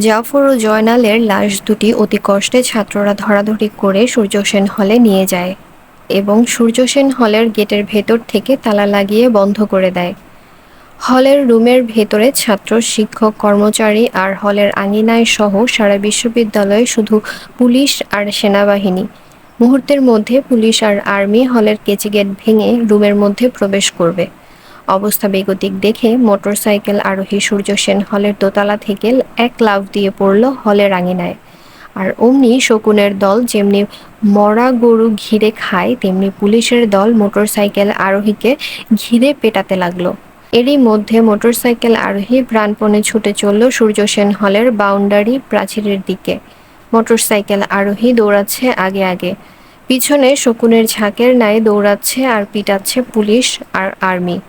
জাফর ও জয়নালের লাশ দুটি অতি কষ্টে ছাত্ররা ধরাধরি করে সূর্যসেন হলে নিয়ে যায় এবং সূর্যসেন হলের গেটের ভেতর থেকে তালা লাগিয়ে বন্ধ করে দেয়। হলের রুমের ভেতরে ছাত্র, শিক্ষক, কর্মচারী আর হলের আঙিনায় সহ সারা বিশ্ববিদ্যালয়ে শুধু পুলিশ আর সেনাবাহিনী। মুহূর্তের মধ্যে পুলিশ আর আর্মি হলের কেচি গেট ভেঙে রুমের মধ্যে প্রবেশ করবে। অবস্থা বেগতিক দেখে মোটরসাইকেল আরোহী সূর্য সেন হলের দোতলা থেকে এক লাফ দিয়ে পড়ল হলের আঙিনায়। আর অমনি শকুনের দল যেমনি মরা গরু ঘিরে খায়, তেমনি পুলিশের দল মোটরসাইকেল আরোহীকে ঘিরে পেটাতে লাগল। এরই মধ্যে মোটরসাইকেল আরোহী প্রাণপণে ছুটে চলল সূর্য সেন হলের বাউন্ডারি প্রাচীরের দিকে। মোটরসাইকেল আরোহী দৌড়াচ্ছে আগে আগে। পিছনে শকুনের ঝাঁকের ন্যায় দৌড়াচ্ছে আর পিটাচ্ছে পুলিশ আর আর্মি।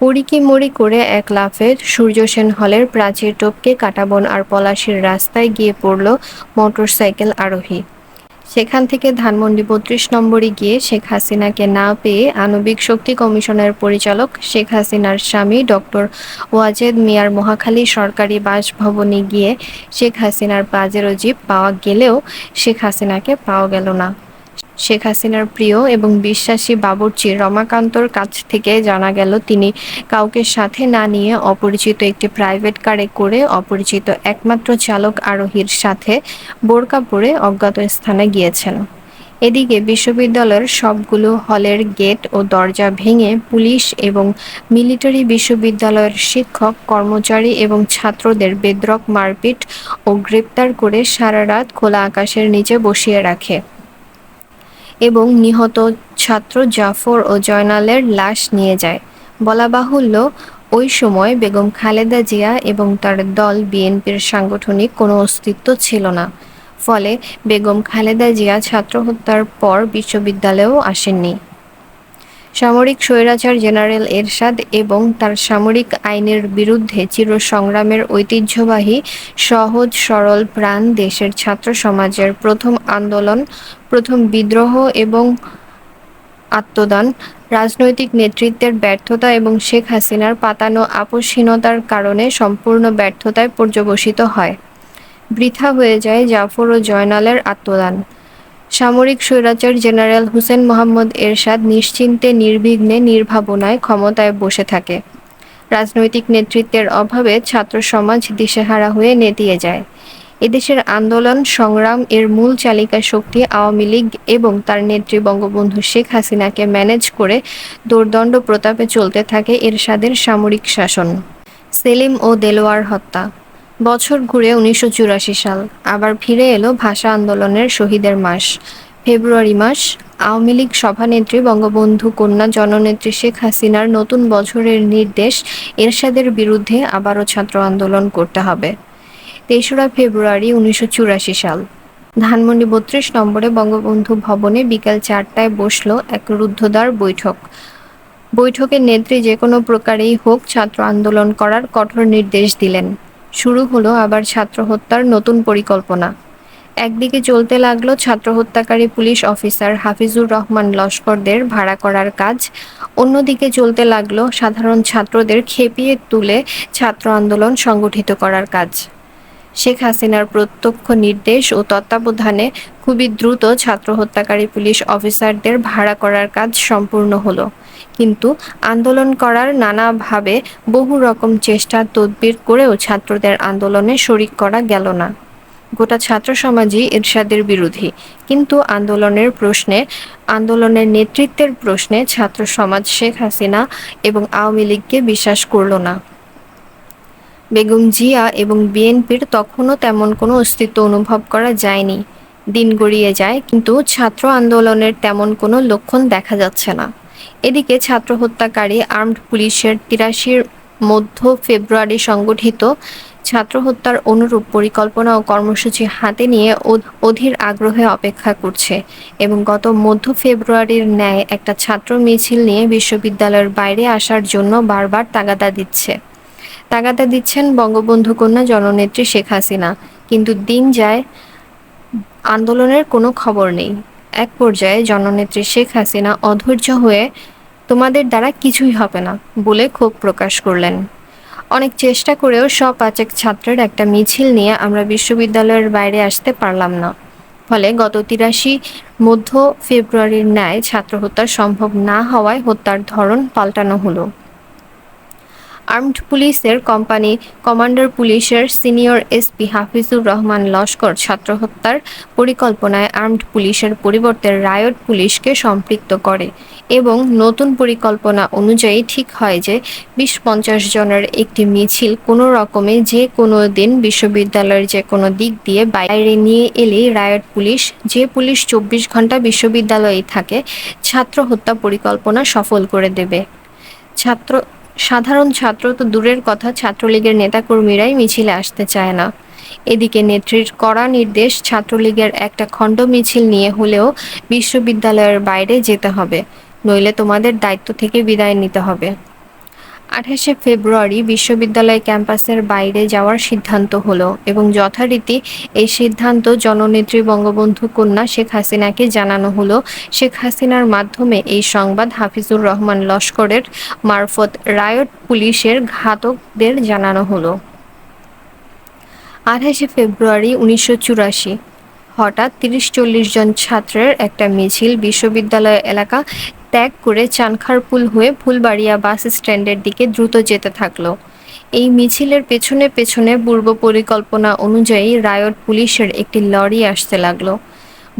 পরিকি মরি করে এক লাফে সূর্যসেন হলের প্রাচীর টপকে কাটাবন আর পলাশির রাস্তায় গিয়ে পড়ল মোটরসাইকেল আরোহী। সেখান থেকে ধানমন্ডি বত্রিশ নম্বরে গিয়ে শেখ হাসিনাকে না পেয়ে আণবিক শক্তি কমিশনের পরিচালক শেখ হাসিনার স্বামী ডক্টর ওয়াজেদ মিয়ার মহাখালী সরকারি বাসভবনে গিয়ে শেখ হাসিনার পাজেরো জিপ পাওয়া গেলেও শেখ হাসিনাকে পাওয়া গেল না। শেখ হাসিনার প্রিয় এবং বিশ্বাসী বাবুর্চি রমাকান্তর কাছ থেকে জানা গেল, তিনি কাউকে সাথে না নিয়ে অপরিচিত একটি প্রাইভেট কারে করে অপরিচিত একমাত্র চালক আরোহীর সাথে বোরকা পরে অজ্ঞাত স্থানে গিয়েছেন। এদিকে বিশ্ববিদ্যালয়ের সবগুলো হলের গেট ও দরজা ভেঙে পুলিশ এবং মিলিটারি বিশ্ববিদ্যালয়ের শিক্ষক, কর্মচারী এবং ছাত্রদের বেদ্রক মারপিট ও গ্রেপ্তার করে সারা রাত খোলা আকাশের নিচে বসিয়ে রাখে। এবং নিহত ছাত্র জাফর ও জয়নালের লাশ নিয়ে যায়। বলা বাহুল্য, ওই সময় বেগম খালেদা জিয়া এবং তার দল বিএনপির সাংগঠনিক কোনো অস্তিত্ব ছিল না। ফলে বেগম খালেদা জিয়া ছাত্র হত্যার পর বিশ্ববিদ্যালয়েও আসেননি। সামরিক স্বৈরাচার জেনারেল এরশাদ এবং তার সামরিক আইনের বিরুদ্ধে চিরসংগ্রামের ঐতিহ্যবাহী, সহজ, সরল প্রাণ দেশের ছাত্র সমাজের প্রথম আন্দোলন, প্রথম বিদ্রোহ এবং আত্মদান, রাজনৈতিক নেতৃত্বের ব্যর্থতা এবং শেখ হাসিনার পাতানো আপসহীনতার কারণে সম্পূর্ণ ব্যর্থতায় পর্যবসিত হয়। বৃথা হয়ে যায় জাফর ও জয়নালের আত্মদান। সামরিক স্বৈরাচার জেনারেল হুসেন মোহাম্মদ এরশাদ নিশ্চিন্তে, নির্বিঘ্নে, নির্ভাবনায় ক্ষমতায় বসে থাকে। রাজনৈতিক নেতৃত্বের অভাবে ছাত্র সমাজ দিশেহারা হয়ে নেতিয়ে যায়। এদেশের আন্দোলন, সংগ্রাম এর মূল চালিকা শক্তি আওয়ামী লীগ এবং তার নেত্রী বঙ্গবন্ধু শেখ হাসিনাকে ম্যানেজ করে দুর্দণ্ড প্রতাপে চলতে থাকে এরশাদের সামরিক শাসন। সেলিম ও দেলোয়ার হত্যা। বছর ঘুরে উনিশশো চুরাশি সাল আবার ফিরে এলো ভাষা আন্দোলনের শহীদের মাস। ফেব্রুয়ারি মাস, আওয়ামী লীগ সভানেত্রী বঙ্গবন্ধু কন্যা জননেত্রী শেখ হাসিনার নতুন বছরের নির্দেশ এরশাদের বিরুদ্ধে আবারও ছাত্র আন্দোলন করতে হবে। তেসরা ফেব্রুয়ারি উনিশশো চুরাশি সাল, ধানমন্ডি বত্রিশ নম্বরে বঙ্গবন্ধু ভবনে বিকাল চারটায় বসল এক রুদ্ধদ্বার বৈঠক। বৈঠকের নেত্রী যে কোনো প্রকারেই হোক ছাত্র আন্দোলন করার কঠোর নির্দেশ দিলেন। শুরু হলো আবার ছাত্র হত্যার নতুন পরিকল্পনা। একদিকে চলতে লাগল ছাত্র হত্যাকারী পুলিশ অফিসার হাফিজুর রহমান লস্করদের ভাড়া করার কাজ, অন্যদিকে চলতে লাগল সাধারণ ছাত্রদের খেপিয়ে তুলে ছাত্র আন্দোলন সংগঠিত করার কাজ। শেখ হাসিনার প্রত্যক্ষ নির্দেশ ও তত্ত্বাবধানে খুবই দ্রুত ছাত্র হত্যাকারী পুলিশ অফিসারদের ভাড়া করার কাজ সম্পূর্ণ হলো। কিন্তু আন্দোলন করার নানাভাবে বহু রকম চেষ্টা তদবির করেও ছাত্রদের আন্দোলনে শরিক করা গেল না। গোটা ছাত্র সমাজই এরশাদের বিরোধী। কিন্তু আন্দোলনের প্রশ্নে, আন্দোলনের নেতৃত্বের প্রশ্নে ছাত্র সমাজ শেখ হাসিনা এবং আওয়ামী লীগকে বিশ্বাস করল না। বেগম জিয়া এবং বিএনপির তখনও তেমন কোনো অস্তিত্ব অনুভব করা যায়নি। দিন গড়িয়ে যায়, কিন্তু ছাত্র আন্দোলনের তেমন কোনো লক্ষণ দেখা যাচ্ছে না। এদিকে ছাত্র হত্যাকারী আর্মড পুলিশের তিরাশির মধ্য ফেব্রুয়ারি সংগঠিত ছাত্র হত্যার অনুরূপ পরিকল্পনা ও কর্মসূচি হাতে নিয়ে অধীর আগ্রহে অপেক্ষা করছে এবং গত মধ্য ফেব্রুয়ারির ন্যায় একটা ছাত্র মিছিল নিয়ে বিশ্ববিদ্যালয়ের বাইরে আসার জন্য বারবার তাগাদা দিচ্ছে। তাগাদা দিচ্ছেন বঙ্গবন্ধু কন্যা জননেত্রী শেখ হাসিনা। কিন্তু দিন যায়, আন্দোলনের কোনো খবর নেই। এক পর্যায়ে জননেত্রী শেখ হাসিনা অধৈর্য হয়ে, তোমাদের দ্বারা কিছুই হবে না বলে ক্ষোভ প্রকাশ করলেন। অনেক চেষ্টা করেও সপাচক ছাত্রের একটা মিছিল নিয়ে আমরা বিশ্ববিদ্যালয়ের বাইরে আসতে পারলাম না। ফলে গত তিরাশি মধ্য ফেব্রুয়ারির ন্যায় ছাত্র হত্যা সম্ভব না হওয়ায় হত্যার ধরন পাল্টানো হলো। আর্মড পুলিশের কোম্পানি কমান্ডার পুলিশের সিনিয়র এসপি হাফিজুর রহমান লস্কর ছাত্র হত্যার পরিকল্পনায় আর্মড পুলিশের পরিবর্তে রায়ট পুলিশকে সম্পৃক্ত করে এবং নতুন পরিকল্পনা অনুযায়ী ঠিক হয় যে বিশ পঞ্চাশ জনের একটি মিছিল কোনো রকমে যে কোনো দিন বিশ্ববিদ্যালয়ের যে কোনো দিক দিয়ে বাইরে নিয়ে এলেই রায়ট পুলিশ যে পুলিশ চব্বিশ ঘণ্টা বিশ্ববিদ্যালয়ে থাকে ছাত্র হত্যা পরিকল্পনা সফল করে দেবে। ছাত্র সাধারণ ছাত্র তো দূরের কথা, ছাত্রলীগের নেতাকর্মীরাই মিছিলে আসতে চায় না। এদিকে নেত্রীর কড়া নির্দেশ, ছাত্রলীগের একটা খণ্ড মিছিল নিয়ে হলেও বিশ্ববিদ্যালয়ের বাইরে যেতে হবে, নইলে তোমাদের দায়িত্ব থেকে বিদায় নিতে হবে। আঠাশে ফেব্রুয়ারি বিশ্ববিদ্যালয় ক্যাম্পাসের বাইরে যাওয়ার সিদ্ধান্ত হলো এবং যথারীতি এই সিদ্ধান্ত জননেত্রী বঙ্গবন্ধু কন্যা শেখ হাসিনাকে জানানো হলো। শেখ হাসিনার মাধ্যমে এই সংবাদ হাফিজুর রহমান লস্করের মারফত রায়ট পুলিশের ঘাতকদের জানানো হলো। আঠাশে ফেব্রুয়ারি উনিশশো চুরাশি, হঠাৎ তিরিশ চল্লিশ জন ছাত্রের একটা মিছিল বিশ্ববিদ্যালয় এলাকা ত্যাগ করে চানখারপুল হয়ে ফুলবাড়িয়া বাস স্ট্যান্ডের দিকে দ্রুত যেতে থাকল। এই মিছিলের পেছনে পেছনে পূর্ব পরিকল্পনা অনুযায়ী রায়ট পুলিশের একটি লরি আসতে লাগল।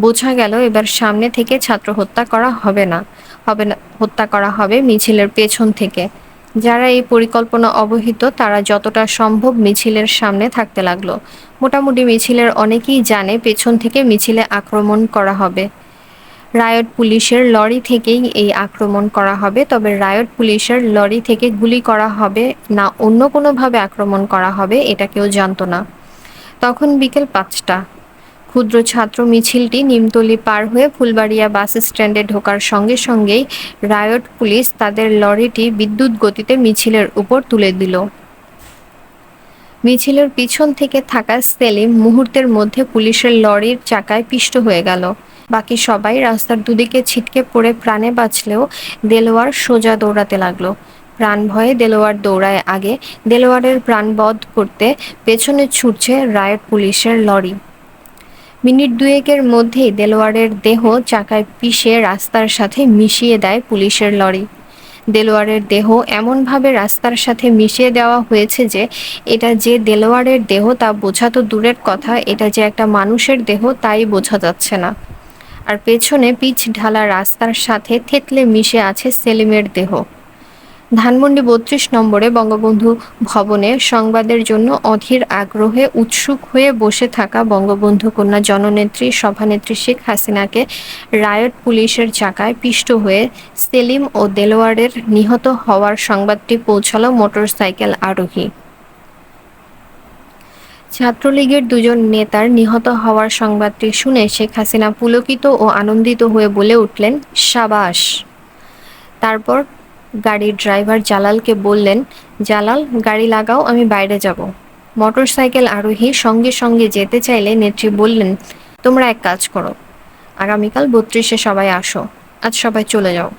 বোঝা গেল এবার সামনে থেকে ছাত্র হত্যা করা হবে না হবে না, হত্যা করা হবে মিছিলের পেছন থেকে। যারা এই পরিকল্পনা অবহিত, তারা যতটা সম্ভব মিছিলের সামনে থাকতে লাগল। মোটামুটি মিছিলের অনেকেই জানে পেছন থেকে মিছিলে আক্রমণ করা হবে। রায়ট পুলিশের লরি থেকেই এই আক্রমণ করা হবে। তবে রায়ট পুলিশের লরি থেকে গুলি করা হবে না, অন্য কোনোভাবে আক্রমণ করা হবে, এটা কেউ জানতো না। তখন বিকেল পাঁচটা, ক্ষুদ্র ছাত্র মিছিলটি নিমতলি পার হয়ে ফুলবাড়িয়া বাস স্ট্যান্ডে ঢোকার সঙ্গে সঙ্গেই রায়ট পুলিশ তাদের লরিটি বিদ্যুৎ গতিতে মিছিলের উপর তুলে দিল। মিছিলের পিছন থেকে থাকা সেলিম মুহূর্তের মধ্যে পুলিশের লরির চাকায় পিষ্ট হয়ে গেল। বাকি সবাই রাস্তার দুদিকে ছিটকে পড়ে প্রাণে বাঁচলেও দেলোয়ার সোজা দৌড়াতে লাগল। প্রাণ ভয়ে দেলোয়ার দৌড়ায় আগে। দেলোয়ারের প্রাণ বধ করতে পেছনে ছুটছে রায়ট পুলিশের লরি। মিনিট দুয়েকের মধ্যেই দেলোয়ারের দেহ চাকায় পিষে রাস্তার সাথে মিশিয়ে দেয় পুলিশের লরি। দেলোয়ারের দেহ এমনভাবে রাস্তার সাথে মিশিয়ে দেওয়া হয়েছে যে, এটা যে দেলোয়ারের দেহ তা বোঝা তো দূরের কথা, এটা যে একটা মানুষের দেহ তাই বোঝা যাচ্ছে না। আর পেছনে পিচ ঢালা রাস্তার সাথে থেতলে মিশে আছে সেলিমের দেহ। ধানমন্ডি বত্রিশ নম্বরে বঙ্গবন্ধু ভবনে সংবাদের জন্য অধীর আগ্রহে উৎসুক হয়ে বসে থাকা বঙ্গবন্ধু কন্যা জননেত্রী সভানেত্রী শেখ হাসিনাকে রায়ট পুলিশের চাকায় পিষ্ট হয়ে সেলিম ও দেলোয়ারের নিহত হওয়ার সংবাদটি পৌঁছালো মোটরসাইকেল আরোহী। ছাত্রলীগের দুজন নেতার নিহত হওয়ার সংবাদটি শুনে শেখ হাসিনা পুলকিত ও আনন্দিত হয়ে বলে উঠলেন, সাবাস। তারপর গাড়ির ড্রাইভার জালালকে বললেন, জালাল, গাড়ি লাগাও, আমি বাইরে যাব। মোটরসাইকেল আরোহী সঙ্গে সঙ্গে যেতে চাইলে নেত্রী বললেন, তোমরা এক কাজ করো, আগামীকাল বত্রিশে সবাই আসো, আজ সবাই চলে যাও।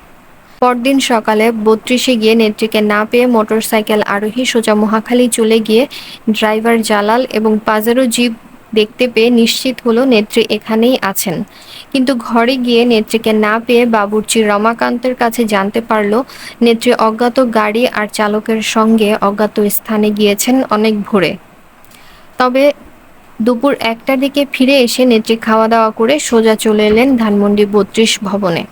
পরদিন সকালে বত্রিশে গিয়ে নেত্রীকে না পেয়ে মোটরসাইকেল আরোহী সোজা মহাখালী চলে গিয়ে ড্রাইভার জালাল এবং পাজারো জিপ দেখতে পেয়ে নিশ্চিত হলো নেত্রী এখানেই আছেন। কিন্তু ঘরে গিয়ে নেত্রীকে না পেয়ে বাবুর্চি রমাকান্তের কাছে জানতে পারল, নেত্রী অজ্ঞাত গাড়ি আর চালকের সঙ্গে অজ্ঞাত স্থানে গিয়েছেন অনেক ভোরে। তবে দুপুর একটার দিকে ফিরে এসে নেত্রী খাওয়া দাওয়া করে সোজা চলে এলেন ধানমন্ডি বত্রিশ ভবনে।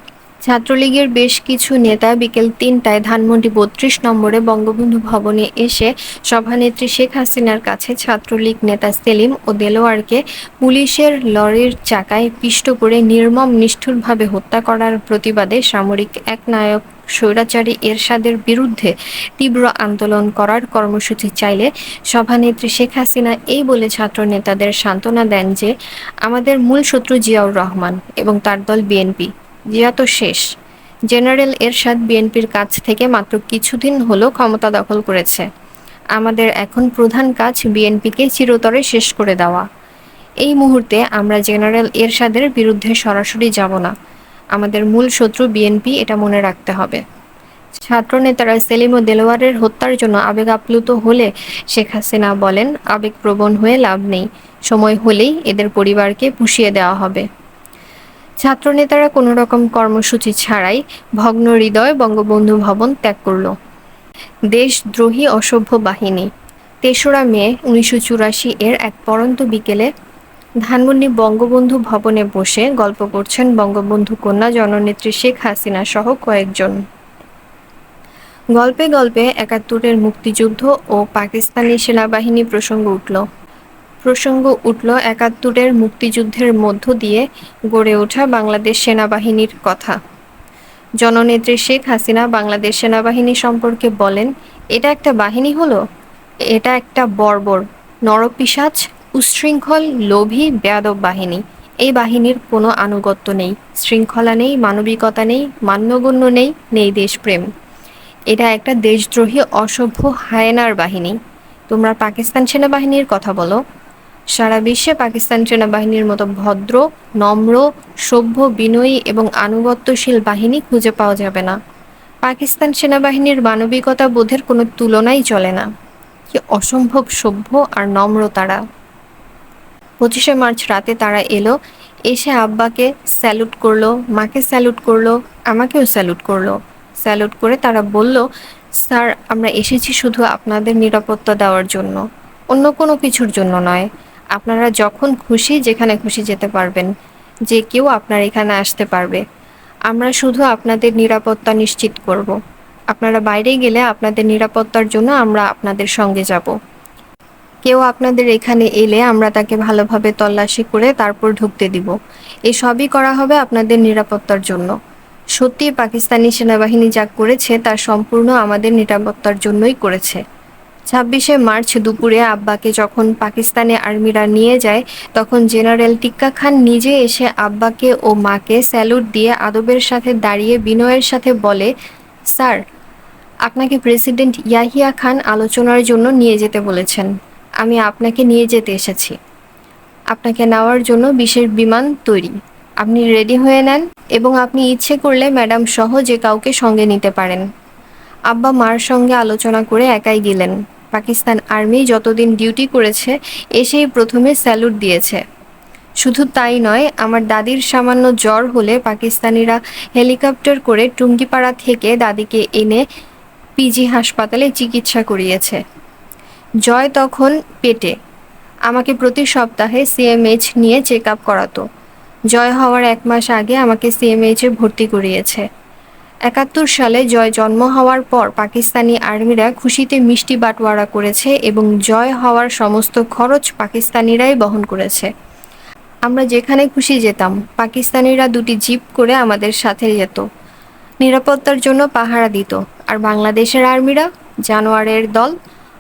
ছাত্রলীগের বেশ কিছু নেতা বিকেল তিনটায় ধানমন্ডি বত্রিশ নম্বরে বঙ্গবন্ধু ভবনে এসে সভানেত্রী শেখ হাসিনার কাছে ছাত্রলীগ নেতা সেলিম ও দেলোয়ারকে পুলিশের লরির চাকায় পিষ্ট করে নির্মম নিষ্ঠুরভাবে হত্যা করার প্রতিবাদে সামরিক এক নায়ক স্বৈরাচারী এরশাদের বিরুদ্ধে তীব্র আন্দোলন করার কর্মসূচি চাইলে সভানেত্রী শেখ হাসিনা এই বলে ছাত্র নেতাদের সান্ত্বনা দেন যে, আমাদের মূল শত্রু জিয়াউর রহমান এবং তার দল বিএনপি। জিয়া তো শেষ। জেনারেল এরশাদ বিএনপির কাছ থেকে মাত্র কিছুদিন হলো ক্ষমতা দখল করেছে। আমাদের এখন প্রধান কাজ বিএনপিকে চিরতরে শেষ করে দেওয়া। এই মুহূর্তে আমরা জেনারেল এরশাদের বিরুদ্ধে সরাসরি যাব না। আমাদের মূল শত্রু বিএনপি এটা মনে রাখতে হবে। ছাত্রনেতারা সেলিম ও দেলোয়ারের হত্যার জন্য আবেগ আপ্লুত হলে শেখ হাসিনা বলেন, আবেগপ্রবণ হয়ে লাভ নেই। সময় হলেই এদের পরিবারকে পুষিয়ে দেওয়া হবে। ছাত্রনেতারা কোনো রকম কর্মসূচি ছাড়াই ভগ্ন হৃদয় বঙ্গবন্ধু ভবন ত্যাগ করল। দেশদ্রোহী অসভ্য বাহিনী। তেসরা মে, উনিশশো চুরাশি এর এক পরন্ত বিকেলে ধানমন্ডি বঙ্গবন্ধু ভবনে বসে গল্প করছেন বঙ্গবন্ধু কন্যা জননেত্রী শেখ হাসিনা সহ কয়েকজন। গল্পে গল্পে একাত্তরের মুক্তিযুদ্ধ ও পাকিস্তানি সেনাবাহিনী প্রসঙ্গ উঠল। প্রসঙ্গ উঠল একাত্তরের মুক্তিযুদ্ধের মধ্য দিয়ে গড়ে ওঠা বাংলাদেশ সেনাবাহিনীর কথা। জননেত্রী শেখ হাসিনা বাংলাদেশ সেনাবাহিনী সম্পর্কে বলেন, এটা একটা বাহিনী হলো? এটা একটা বর্বর নরপিসাচ উচ্ছৃঙ্খল, লোভী, বেয়াদব বাহিনী। এই বাহিনীর কোনো আনুগত্য নেই, শৃঙ্খলা নেই, মানবিকতা নেই, মান্যগণ্য নেই নেই দেশপ্রেম। এটা একটা দেশদ্রোহী, অসভ্য, হায়নার বাহিনী। তোমরা পাকিস্তান সেনাবাহিনীর কথা বলো। সারা বিশ্বে পাকিস্তান সেনাবাহিনীর মতো ভদ্র, নম্র, সভ্য, বিনয়ী এবং আনুগত্যশীল বাহিনী খুঁজে পাওয়া যাবে না। পাকিস্তান সেনাবাহিনীর মানবিকতা বোধের কোনো তুলনাই চলে না। কি অসম্ভব সভ্য আর নম্র তারা। পঁচিশে মার্চ রাতে তারা এলো, এসে আব্বাকে স্যালুট করল, মাকে স্যালুট করল, আমাকেও স্যালুট করল। স্যালুট করে তারা বলল, স্যার, আমরা এসেছি শুধু আপনাদের নিরাপত্তা দেওয়ার জন্য, অন্য কোনো কিছুর জন্য নয়। আপনারা যখন খুশি যেখানে খুশি যেতে পারবেন, যে কেউ আপনার এখানে আসতে পারবে। আমরা শুধু আপনাদের নিরাপত্তা নিশ্চিত করব। আপনারা বাইরে গেলে আপনাদের নিরাপত্তার জন্য আমরা আপনাদের সঙ্গে যাব। কেউ আপনাদের এখানে এলে আমরা তাকে ভালোভাবে তল্লাশি করে তারপর ঢুকতে দিব। এসবই করা হবে আপনাদের নিরাপত্তার জন্য। সত্যি পাকিস্তানি সেনাবাহিনী যা করেছে তা সম্পূর্ণ আমাদের নিরাপত্তার জন্যই করেছে। ছাব্বিশে মার্চ দুপুরে আব্বাকে যখন পাকিস্তানে আর্মিরা নিয়ে যায়, তখন জেনারেল টিক্কা খান নিজে এসে আব্বাকে ও মাকে স্যালুট দিয়ে আদবের সাথে দাঁড়িয়ে বিনয়ের সাথে বলে, স্যার, আপনাকে প্রেসিডেন্ট ইয়াহিয়া খান আলোচনার জন্য নিয়ে যেতে বলেছেন। আমি আপনাকে নিয়ে যেতে এসেছি। আপনাকে নেওয়ার জন্য বিশেষ বিমান তৈরি। আপনি রেডি হয়ে নেন এবং আপনি ইচ্ছে করলে ম্যাডাম সহ যে কাউকে সঙ্গে নিতে পারেন। আব্বা মার সঙ্গে আলোচনা করে একাই গেলেন। পাকিস্তান আর্মি যতদিন ডিউটি করেছে, এসেই প্রথমে স্যালুট দিয়েছে। শুধু তাই নয়, আমার দাদির সামান্য জ্বর হলে পাকিস্তানিরা হেলিকপ্টার করে টুঙ্গিপাড়া থেকে দাদিকে এনে পিজি হাসপাতালে চিকিৎসা করিয়েছে। জয় তখন পেটে। আমাকে প্রতি সপ্তাহে সিএমএইচ নিয়ে চেক আপ করাতো। জয় হওয়ার এক মাস আগে আমাকে সিএমএইচে ভর্তি করিয়েছে। একাত্তর সালে জয় জন্ম হওয়ার পর পাকিস্তানি আর্মিরা খুশিতে মিষ্টি বাটোয়ারা করেছে এবং জয় হওয়ার সমস্ত খরচ পাকিস্তানিরাই বহন করেছে। আমরা যেখানে খুশি যেতাম, পাকিস্তানিরা দুটি জিপ করে আমাদের সাথে যেত। নিরাপত্তার জন্য পাহারা দিত। আর বাংলাদেশের আর্মিরা, জানোয়ারের দল,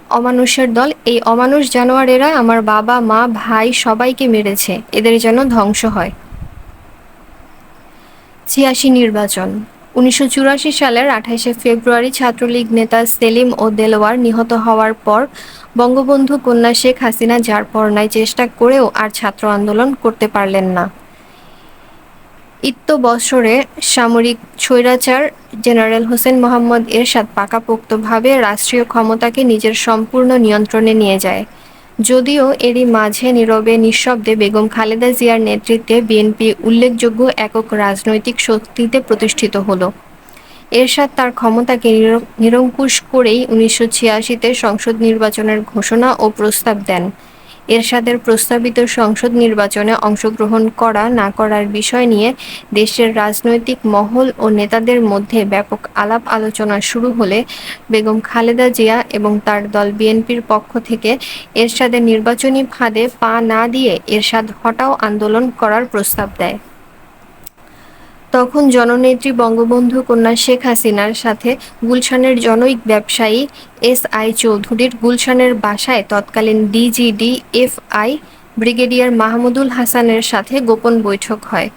অমানুষের দল, এই অমানুষ জানোয়ারেরা আমার বাবা, মা, ভাই সবাইকে মেরেছে। এদের যেন ধ্বংস হয়। ছিয়াশি নির্বাচন। উনিশশো চুরাশি সালের আঠাশে ফেব্রুয়ারি ছাত্রলীগ নেতা সেলিম ও দেলোয়ার নিহত হওয়ার পর বঙ্গবন্ধু কন্যা শেখ হাসিনা যার পরনায় চেষ্টা করেও আর ছাত্র আন্দোলন করতে পারলেন না। ইত্য বছরে সামরিক স্বৈরাচার জেনারেল হোসেন মোহাম্মদ এরশাদ পাকাপোক্তভাবে রাষ্ট্রীয় ক্ষমতাকে নিজের সম্পূর্ণ নিয়ন্ত্রণে নিয়ে যায়। যদিও এরই মাঝে নীরবে নিঃশব্দে বেগম খালেদা জিয়ার নেতৃত্বে বিএনপি উল্লেখযোগ্য একক রাজনৈতিক শক্তিতে প্রতিষ্ঠিত হলো। এরশাদ তার ক্ষমতাকে নিরঙ্কুশ করেই উনিশশো ছিয়াশিতে সংসদ নির্বাচনের ঘোষণা ও প্রস্তাব দেন। এরশাদের প্রস্তাবিত সংসদ নির্বাচনে অংশগ্রহণ করা না করার বিষয় নিয়ে দেশের রাজনৈতিক মহল ও নেতাদের মধ্যে ব্যাপক আলাপ আলোচনা শুরু হলে বেগম খালেদা জিয়া এবং তার দল বিএনপির পক্ষ থেকে এরশাদের নির্বাচনী ফাঁদে পা না দিয়ে এরশাদ হটাও আন্দোলন করার প্রস্তাব দেয়। তখন জননেত্রী বঙ্গবন্ধু কন্যা শেখ হাসিনার সাথে গুলশানের জনৈক ব্যবসায়ী এস আই চৌধুরীর গুলশানের বাসায় তৎকালীন DGD F I brigadier Mahmudul Hasan সাথে গোপন বৈঠক হয়।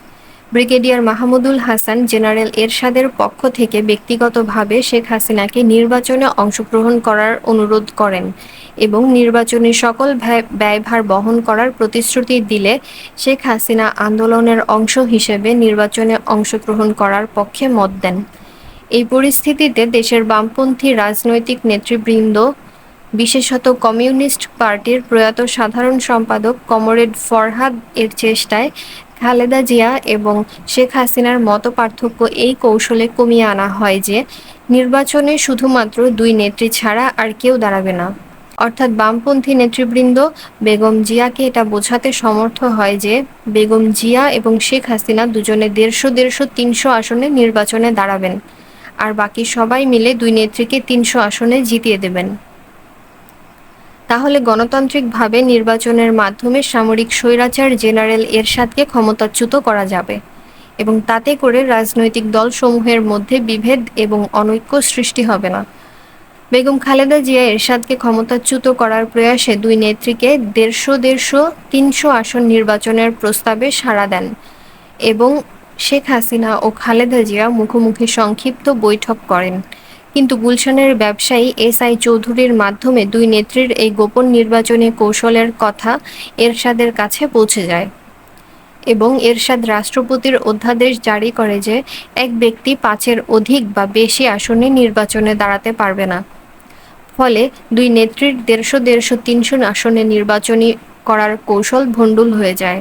ব্রিগেডিয়ার মাহমুদুল হাসান, জেনারেল এরশাদের পক্ষ থেকে ব্যক্তিগতভাবে শেখ হাসিনাকে নির্বাচনে অংশগ্রহণ করার অনুরোধ করেন এবং নির্বাচনী সকল ব্যয়ভার বহন করার প্রতিশ্রুতি দিলে শেখ হাসিনা আন্দোলনের অংশ হিসেবে নির্বাচনে অংশগ্রহণ করার পক্ষে মত দেন। এই পরিস্থিতিতে দেশের বামপন্থী রাজনৈতিক নেতৃবৃন্দ, বিশেষত কমিউনিস্ট পার্টির প্রয়াত সাধারণ সম্পাদক কমরেড ফরহাদ এর চেষ্টায় খালেদা জিয়া এবং শেখ হাসিনার মত পার্থক্য এই কৌশলে কমিয়ে আনা হয় যে, নির্বাচনে শুধুমাত্র দুই নেত্রী ছাড়া আর কেউ দাঁড়াবে না। অর্থাৎ বামপন্থী নেতৃবৃন্দ বেগম জিয়াকে এটা বোঝাতে সমর্থ হয় যে, বেগম জিয়া এবং শেখ হাসিনা দুজনে দেড়শো দেড়শো তিনশো আসনে নির্বাচনে দাঁড়াবেন। আর বাকি সবাই মিলে দুই নেত্রীকে তিনশো আসনে জিতিয়ে দেবেন। তাহলে গণতান্ত্রিকভাবে নির্বাচনের মাধ্যমে সামরিক স্বৈরাচার জেনারেল এরশাদকে ক্ষমতাচ্যুত করা যাবে এবং তাতে করে রাজনৈতিক দলসমূহের মধ্যে বিভেদ এবং অনৈক্য সৃষ্টি হবে না। বেগম খালেদা জিয়া এরশাদকে ক্ষমতাচ্যুত করার প্রয়াসে দুই নেত্রীকে দেড়শো দেড়শো তিনশো আসন নির্বাচনের প্রস্তাবে সাড়া দেন এবং শেখ হাসিনা ও খালেদা জিয়া মুখোমুখি সংক্ষিপ্ত বৈঠক করেন। কিন্তু গুলশানের ব্যবসায়ী এস আই চৌধুরীর মাধ্যমে দুই নেত্রীর এই গোপন নির্বাচনী কৌশলের কথা এরশাদের কাছে পৌঁছে যায়। এবং এরশাদ রাষ্ট্রপতির অধ্যাদেশ জারি করে যে এক ব্যক্তি পাঁচের অধিক বা বেশি আসনে নির্বাচনে দাঁড়াতে পারবে না। ফলে দুই নেত্রীর দেড়শো দেড়শো তিনশো আসনে নির্বাচনী করার কৌশল ভণ্ডুল হয়ে যায়।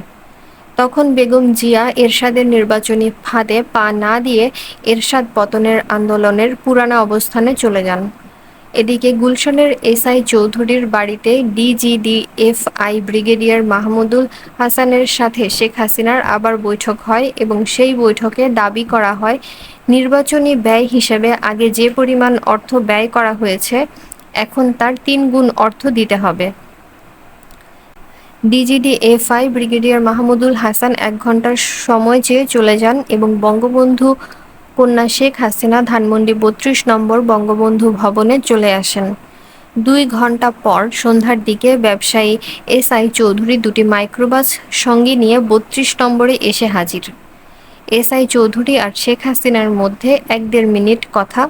তখন বেগম জিয়া এরশাদের নির্বাচনী ফাঁদে পা না দিয়ে এরশাদ পতনের আন্দোলনের পুরানা অবস্থানে চলে যান। এদিকে গুলশানের এসআই চৌধুরীর বাড়িতে ডিজিডিএফআই ব্রিগেডিয়ার মাহমুদুল হাসানের সাথে শেখ হাসিনার আবার বৈঠক হয় এবং সেই বৈঠকে দাবি করা হয়, নির্বাচনী ব্যয় হিসেবে আগে যে পরিমাণ অর্থ ব্যয় করা হয়েছে, এখন তার তিন গুণ অর্থ দিতে হবে। ডিজিডিএফআই ব্রিগেডিয়ার মাহমুদুল হাসান এক ঘণ্টার সময় চেয়ে চলে যান এবং বঙ্গবন্ধু কন্যা শেখ হাসিনা ধানমন্ডি বত্রিশ নম্বর বঙ্গবন্ধু ভবনে চলে আসেন। দুই ঘণ্টা পর সন্ধ্যার দিকে ব্যবসায়ী এস আই চৌধুরী দুটি মাইক্রোবাস সঙ্গে নিয়ে বত্রিশ নম্বরে এসে হাজির। এস আই চৌধুরী আর শেখ হাসিনার মধ্যে এক দেড় মিনিট কথা,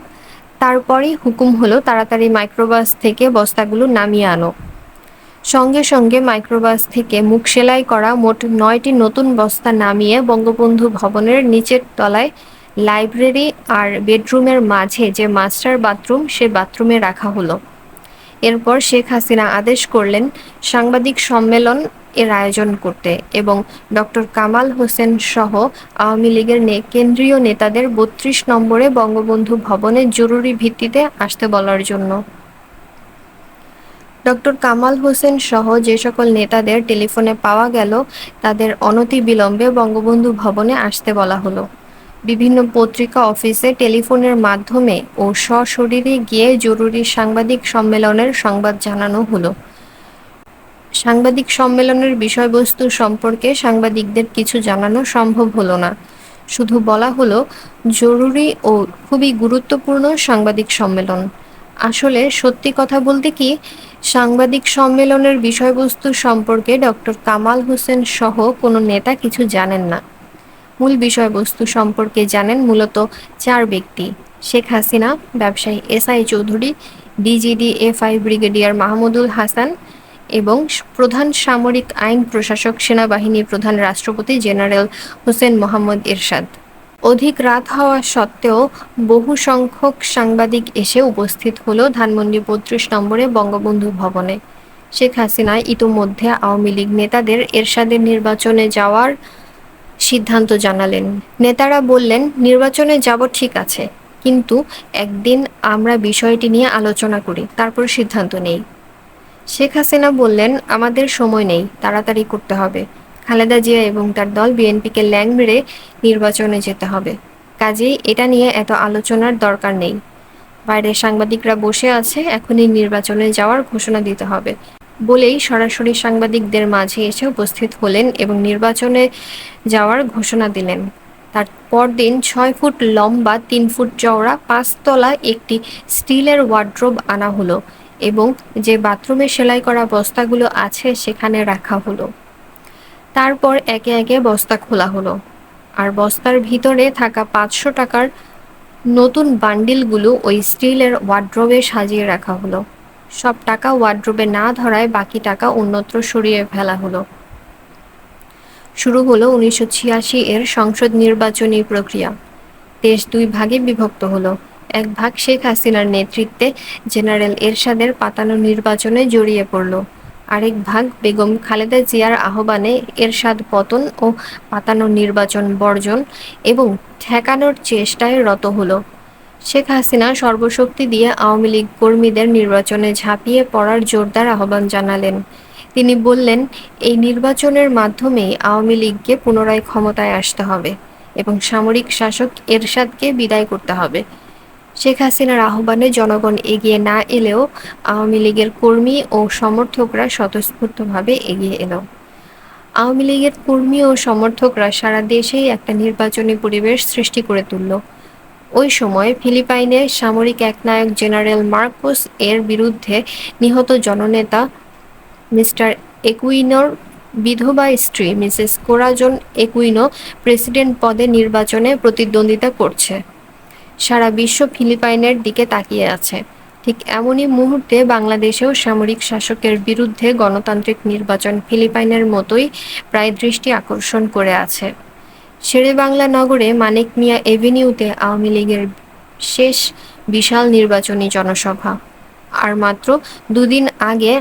তারপরেই হুকুম হলো তাড়াতাড়ি মাইক্রোবাস থেকে বস্তাগুলো নামিয়ে আনো। সঙ্গে সঙ্গে মাইক্রোবাস থেকে মুখ সেলাই করা মোট নয়টি নতুন বস্তা নামিয়ে বঙ্গবন্ধু ভবনের নিচের তলায় লাইব্রেরি আর বেডরুমের মাঝে যে মাস্টার বাথরুম, সে বাথরুমে রাখা হলো। এরপর শেখ হাসিনা আদেশ করলেন সাংবাদিক সম্মেলন এর আয়োজন করতে এবং ডক্টর কামাল হোসেন সহ আওয়ামী লীগের কেন্দ্রীয় নেতাদের বত্রিশ নম্বরে বঙ্গবন্ধু ভবনে জরুরি ভিত্তিতে আসতে বলার জন্য। ডক্টর কামাল হোসেন সহ যে সকল নেতাদের টেলিফোনে পাওয়া গেল, তাদের অনতি বিলম্বে বঙ্গবন্ধু ভবনে আসতে বলা হলো। বিভিন্ন পত্রিকা অফিসে টেলিফোনের মাধ্যমে ও সশরীরে গিয়ে জরুরি সাংবাদিক সম্মেলনের সংবাদ জানানো হলো। সাংবাদিক সম্মেলনের বিষয়বস্তু সম্পর্কে সাংবাদিকদের কিছু জানানো সম্ভব হলো না। শুধু বলা হলো, জরুরি ও খুবই গুরুত্বপূর্ণ সাংবাদিক সম্মেলন। আসলে সত্যি কথা বলতে কি, সাংবাদিক সম্মেলনের বিষয়বস্তু সম্পর্কে ডক্টর কামাল হোসেন সহ কোনো নেতা কিছু জানেন না। মূল বিষয়বস্তু সম্পর্কে জানেন মূলত চার ব্যক্তি, শেখ হাসিনা, ব্যবসায়ী S I Chowdhury DGD FI brigadier Mahmudul Hasan এবং প্রধান সামরিক আইন প্রশাসক সেনাবাহিনী প্রধান রাষ্ট্রপতি জেনারেল হোসেন মোহাম্মদ এরশাদ। অধিক রাত হওয়া সত্ত্বেও বহু সংখ্যক সাংবাদিক এসে উপস্থিত হলো ধানমন্ডি বত্রিশ নম্বরে বঙ্গবন্ধু ভবনে। শেখ হাসিনা ইতোমধ্যে আওয়ামী লীগ নেতাদের এরশাদের নির্বাচনে যাওয়ার সিদ্ধান্ত জানালেন। নেতারা বললেন, নির্বাচনে যাব ঠিক আছে, কিন্তু একদিন আমরা বিষয়টি নিয়ে আলোচনা করি, তারপর সিদ্ধান্ত নেই। শেখ হাসিনা বললেন, আমাদের সময় নেই, তাড়াতাড়ি করতে হবে। খালেদা জিয়া এবং তার দল বিএনপিকে ল্যাং মেরে নির্বাচনে যেতে হবে। কাজেই এটা নিয়ে এত আলোচনার দরকার নেই। বাইরের সাংবাদিকরা বসে আছে, এখনই নির্বাচনে যাওয়ার ঘোষণা দিতে হবে বলেই সরাসরি সাংবাদিকদের মাঝে এসে উপস্থিত হলেন এবং নির্বাচনে যাওয়ার ঘোষণা দিলেন। তার পরদিন ছয় ফুট লম্বা, তিন ফুট চওড়া পাঁচতলা একটি স্টিলের ওয়ার্ড্রোব আনা হলো এবং যে বাথরুমে সেলাই করা বস্তাগুলো আছে সেখানে রাখা হলো। তারপর একে একে বস্তা খোলা হলো। আর বস্তার ভিতরে থাকা পাঁচশো টাকার নতুন বান্ডিলগুলো ওই স্টিলের ওয়ার্ড্রোবে সাজিয়ে রাখা হলো। সব টাকা ওয়ার্ড্রোবে না ধরায় বাকি টাকা অন্যত্র সরিয়ে ফেলা হলো। শুরু হলো উনিশশো ছিয়াশি এর সংসদ নির্বাচনী প্রক্রিয়া। দেশ দুই ভাগে বিভক্ত হলো। এক ভাগ শেখ হাসিনার নেতৃত্বে জেনারেল এরশাদের পাতানো নির্বাচনে জড়িয়ে পড়ল। আরেক ভাগ বেগম খালেদা জিয়ার আহ্বানে এরশাদ পতন ও পাতানো নির্বাচন বর্জন এবং ঠেকানোর চেষ্টায় রত হলো। শেখ হাসিনা সর্বশক্তি দিয়ে আওয়ামী লীগ কর্মীদের নির্বাচনে ঝাঁপিয়ে পড়ার জোরদার আহ্বান জানালেন। তিনি বললেন, এই নির্বাচনের মাধ্যমেই আওয়ামী লীগকে পুনরায় ক্ষমতায় আসতে হবে এবং সামরিক শাসক এরশাদকে বিদায় করতে হবে। শেখ হাসিনার আহ্বানে জনগণ এগিয়ে না এলেও আওয়ামী লীগের কর্মী ও সমর্থকরা স্বতঃস্ফূর্তভাবে এগিয়ে এলো। আওয়ামী লীগের কর্মী ও সমর্থকরা সারা দেশেই একটা নির্বাচনী পরিবেশ সৃষ্টি করে তুলল। ওই সময় ফিলিপাইনে সামরিক একনায়ক জেনারেল মার্কোস এর বিরুদ্ধে নিহত জননেতা মিস্টার একুইনোর বিধবা স্ত্রী মিসেস কোরাজন একুইনো প্রেসিডেন্ট পদে নির্বাচনে প্রতিদ্বন্দ্বিতা করছে। সারা বিশ্ব ফিলিপাইনের দিকে তাকিয়ে আছে। ঠিক এমনই মুহূর্তে বাংলাদেশেও সামরিক শাসকের বিরুদ্ধে গণতান্ত্রিক নির্বাচন ফিলিপাইনের মতোই প্রায় দৃষ্টি আকর্ষণ করে আছে। শেরেবাংলা নগরে মানিক মিয়া এভিনিউতে আওয়ামী লীগের শেষ বিশাল নির্বাচনী জনসভা। আর মাত্র দুদিন আগে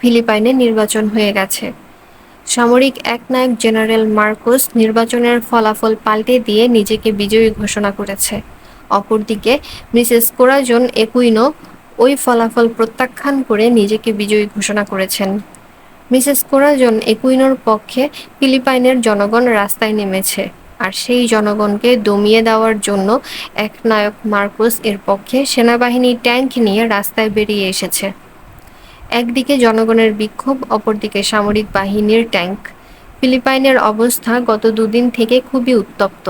ফিলিপাইনে নির্বাচন হয়ে গেছে। সামরিক একনায়ক জেনারেল মার্কোস নির্বাচনের ফলাফল পাল্টে দিয়ে নিজেকে বিজয়ী ঘোষণা করেছে। অপরদিকে, মিসেস কোরাজন একুইনো ওই ফলাফল প্রত্যাখ্যান করে নিজেকে বিজয়ী ঘোষণা করেছেন। মিসেস কোরাজন একুইনোর পক্ষে ফিলিপাইনের জনগণ রাস্তায় নেমেছে, আর সেই জনগণকে দমিয়ে দেওয়ার জন্য একনায়ক মার্কোস এর পক্ষে সেনাবাহিনী ট্যাঙ্ক নিয়ে রাস্তায় বেরিয়ে এসেছে। একদিকে জনগণের বিক্ষোভ, অপরদিকে সামরিক বাহিনীর ট্যাঙ্ক ফিলিপাইনের অবস্থা গত দুদিন থেকে খুবই উত্তপ্ত।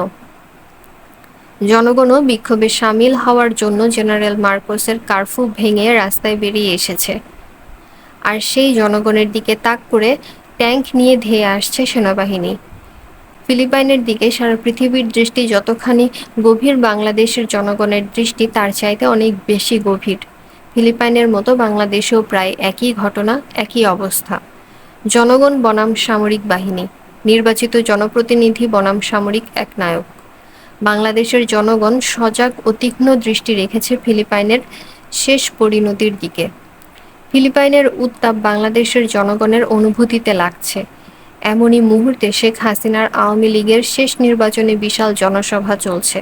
জনগণও বিক্ষোভে সামিল হওয়ার জন্য জেনারেল মার্কোসের কারফু ভেঙে রাস্তায় বেরিয়ে এসেছে। আর সেই জনগণের দিকে তাক করে ট্যাঙ্ক নিয়ে ধেয়ে আসছে সেনাবাহিনী। ফিলিপাইনের দিকে সারা পৃথিবীর দৃষ্টি যতখানি গভীর বাংলাদেশের জনগণের দৃষ্টি, তার চাইতে অনেক বেশি গভীর। ফিলিপাইনের মতো বাংলাদেশেও প্রায় একই ঘটনা, একই অবস্থা। জনগণ বনাম সামরিক বাহিনী, নির্বাচিত জনপ্রতিনিধি বনাম সামরিক এক নায়ক। বাংলাদেশের জনগণ সজাগ ও তীক্ষ্ণ দৃষ্টি রেখেছে ফিলিপাইনের শেষ পরিণতির দিকে। ফিলিপাইনের উত্তাপ বাংলাদেশের জনগণের অনুভূতিতে লাগছে। এমনই মুহূর্তে শেখ হাসিনার আওয়ামী লীগের শেষ নির্বাচনে বিশাল জনসভা চলছে।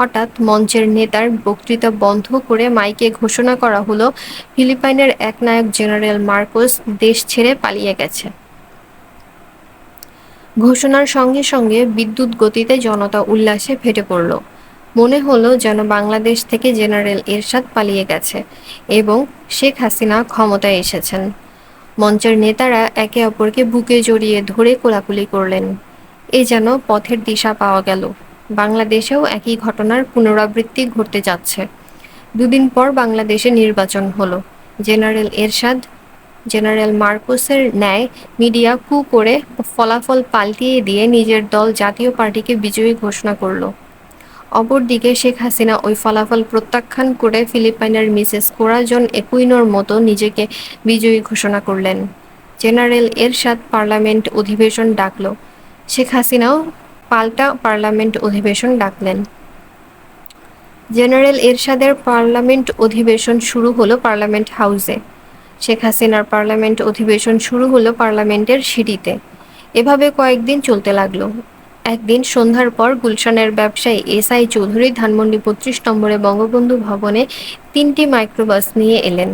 হঠাৎ মঞ্চের নেতার বক্তৃতা বন্ধ করে মাইকে ঘোষণা করা হলো, ফিলিপাইনের একনায়ক জেনারেল মার্কোস দেশ ছেড়ে পালিয়ে গেছে। ঘোষণার সঙ্গে সঙ্গে বিদ্যুৎ গতিতে জনতা উল্লাসে ফেটে পড়ল। মনে হলো যেন বাংলাদেশ থেকে জেনারেল এরশাদ পালিয়ে গেছে এবং শেখ হাসিনা ক্ষমতায় এসেছেন। মঞ্চের নেতারা একে অপরকে বুকে জড়িয়ে ধরে কোলাকুলি করলেন। এ যেন পথের দিশা পাওয়া গেল। বাংলাদেশেও একই ঘটনার পুনরাবৃত্তি ঘটতে যাচ্ছে। দুদিন পর বাংলাদেশে নির্বাচন হলো। জেনারেল এরশাদ, জেনারেল মার্কোসের ন্যায় মিডিয়া কু করে ফলাফল পাল্টিয়ে দিয়ে নিজের দল জাতীয় পার্টিকে বিজয়ী ঘোষণা করল। অপরদিকে শেখ হাসিনা ওই ফলাফল প্রত্যাখ্যান করে ফিলিপাইনের মিসেস কোরাজন একুইনোর মতো নিজেকে বিজয়ী ঘোষণা করলেন। জেনারেল এরশাদ পার্লামেন্ট অধিবেশন ডাকল। শেখ হাসিনাও পাল্টা পার্লামেন্ট অধিবেশন ডাকলেন। জেনারেল এরশাদের পার্লামেন্ট অধিবেশন শুরু হলো পার্লামেন্ট হাউসে। শেখ হাসিনার পার্লামেন্ট অধিবেশন শুরু হলো পার্লামেন্টের সিঁড়িতে। এভাবে কয়েকদিন চলতে লাগল। একদিন সন্ধ্যার পর গুলশানের ব্যবসায়ী এস আই চৌধুরী ধানমন্ডি বত্রিশ নম্বরে বঙ্গবন্ধু ভবনে তিনটি মাইক্রোবাস নিয়ে এলেন।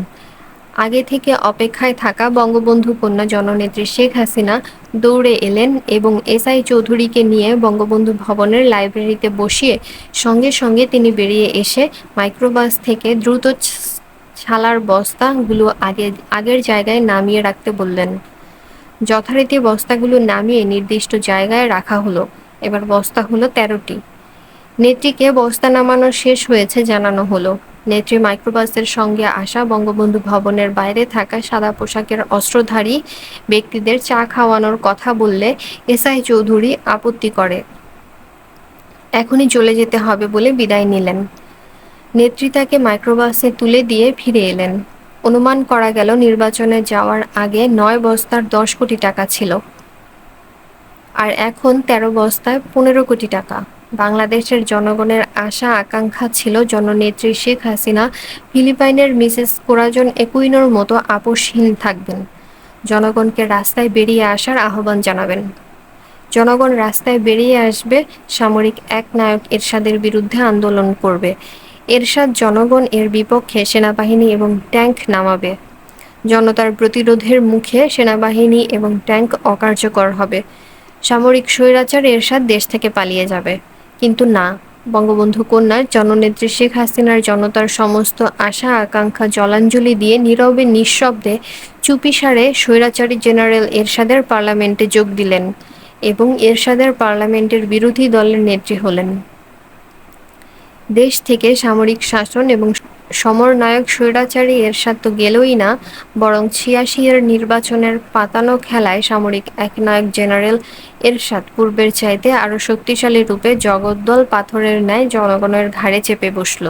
আগে থেকে অপেক্ষায় থাকা বঙ্গবন্ধু কন্যা জননেত্রী শেখ হাসিনা দৌড়ে এলেন এবং এসআই চৌধুরীকে নিয়ে বঙ্গবন্ধু ভবনের লাইব্রেরিতে বসিয়ে সঙ্গে সঙ্গে তিনি বেরিয়ে এসে মাইক্রোবাস থেকে দ্রুত ছালার বস্তাগুলো আগে, আগের জায়গায় নামিয়ে রাখতে বললেন। যথারীতি বস্তাগুলো নামিয়ে নির্দিষ্ট জায়গায় রাখা হলো। এবার বস্তা হলো তেরোটি। নেত্রীকে বস্তা নামানো শেষ হয়েছে জানানো হলো। নেত্রী মাইক্রোবাসের সঙ্গে আসা বঙ্গবন্ধু ভবনের বাইরে থাকা সাদা পোশাকের অস্ত্রধারী ব্যক্তিদের চা খাওয়ানোর কথা বললে এসআই চৌধুরী আপত্তি করে। এখনই চলে যেতে হবে বলে বিদায় নিলেন। নেত্রী তাকে মাইক্রোবাসে তুলে দিয়ে ফিরে এলেন। অনুমান করা গেল নির্বাচনে যাওয়ার আগে নয় বস্তার দশ কোটি টাকা ছিল। আর এখন তেরো বস্তায় পনেরো কোটি টাকা। বাংলাদেশের জনগণের আশা, আকাঙ্ক্ষা ছিল জননেত্রী শেখ হাসিনা ফিলিপাইনের মিসেস কোরাজন একুইনোর মতো আপোষহীন থাকবেন। জনগণকে রাস্তায় বেরিয়ে আসার আহ্বান জানাবেন। জনগণ রাস্তায় বেরিয়ে আসবে, সামরিক এক নায়ক এরশাদের বিরুদ্ধে আন্দোলন করবে। এরশাদ জনগণ এর বিপক্ষে সেনাবাহিনী এবং ট্যাঙ্ক নামাবে। জনতার প্রতিরোধের মুখে সেনাবাহিনী এবং ট্যাঙ্ক অকার্যকর হবে। সামরিক স্বৈরাচার এরশাদ দেশ থেকে পালিয়ে যাবে। কিন্তু না। বঙ্গবন্ধু কন্যার জননেত্রী শেখ হাসিনার জনতার সমস্ত আশা, আকাঙ্ক্ষা, জলাঞ্জলি দিয়ে নীরবে নিঃশব্দে চুপিসারে স্বৈরাচারী জেনারেল এরশাদের পার্লামেন্টে যোগ দিলেন এবং এরশাদের পার্লামেন্টের বিরোধী দলের নেত্রী হলেন। দেশ থেকে সামরিক শাসন এবং সমরনায়ক স্বৈরাচারী এরশাদ তো গেলই না, বরং ছিয়াশি এর নির্বাচনের পাতানো খেলায় সামরিক একনায়ক জেনারেল এরশাদ পূর্বের চাইতে আরও শক্তিশালী রূপে জগদ্দল পাথরের ন্যায় জনগণের ঘাড়ে চেপে বসল।